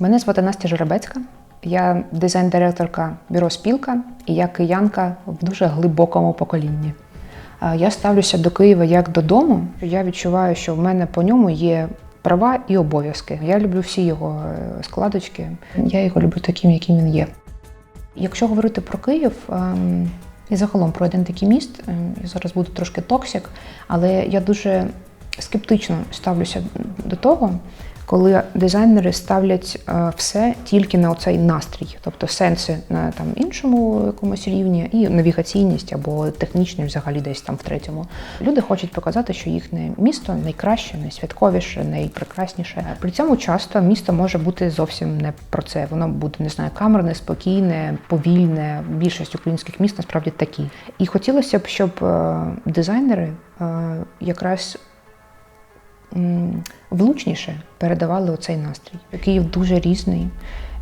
Мене звати Настя Жеребецька. Я дизайн-директорка бюро Спілка і я киянка в дуже глибокому поколінні. Я ставлюся до Києва як додому. Я відчуваю, що в мене по ньому є права і обов'язки. Я люблю всі його е, складочки. Я його люблю таким, яким він є. Якщо говорити про Київ ем, і загалом про один такий міст, ем, я зараз буду трошки токсик, але я дуже скептично ставлюся до того, коли дизайнери ставлять е, все тільки на оцей настрій, тобто сенси на там іншому якомусь рівні, і навігаційність або технічність взагалі десь там в третьому. Люди хочуть показати, що їхнє місто найкраще, найсвятковіше, найпрекрасніше. При цьому часто місто може бути зовсім не про це. Воно буде не знаю, камерне, спокійне, повільне. Більшість українських міст насправді такі. І хотілося б, щоб е, дизайнери е, якраз влучніше передавали оцей настрій. Київ дуже різний.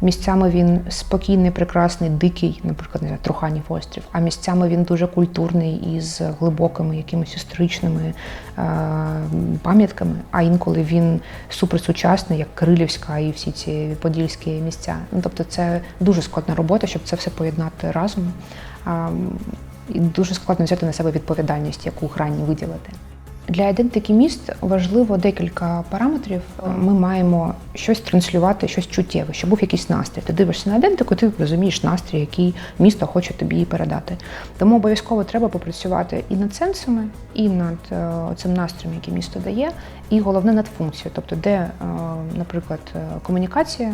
Місцями він спокійний, прекрасний, дикий, наприклад, не знаю, Труханів острів, а місцями він дуже культурний із глибокими якимись історичними е, пам'ятками, а інколи він суперсучасний, як Кирилівська і всі ці подільські місця. Ну, тобто це дуже складна робота, щоб це все поєднати разом. А, і дуже складно взяти на себе відповідальність, яку грані виділити. Для ідентики міст важливо декілька параметрів. Ми маємо щось транслювати, щось чуттєве, щоб був якийсь настрій. Ти дивишся на ідентику, ти розумієш настрій, який місто хоче тобі передати. Тому обов'язково треба попрацювати і над сенсами, і над е, цим настроєм, який місто дає, і головне над функцією, тобто де, е, наприклад, е, комунікація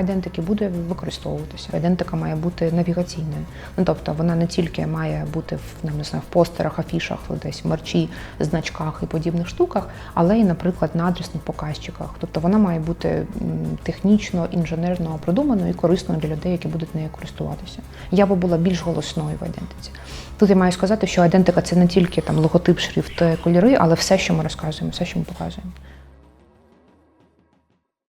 ідентики буде використовуватися. Ідентика має бути навігаційною. Ну тобто вона не тільки має бути в не знаю, в постерах, афішах, десь в мерчі, значках і подібних штуках, але і, наприклад, на адресних показчиках. Тобто вона має бути технічно, інженерно продуманою і корисною для людей, які будуть нею користуватися. Я би була більш голосною в айдентиці. Тут я маю сказати, що айдентика це не тільки там логотип, шрифт, кольори, але все, що ми розказуємо, все, що ми показуємо.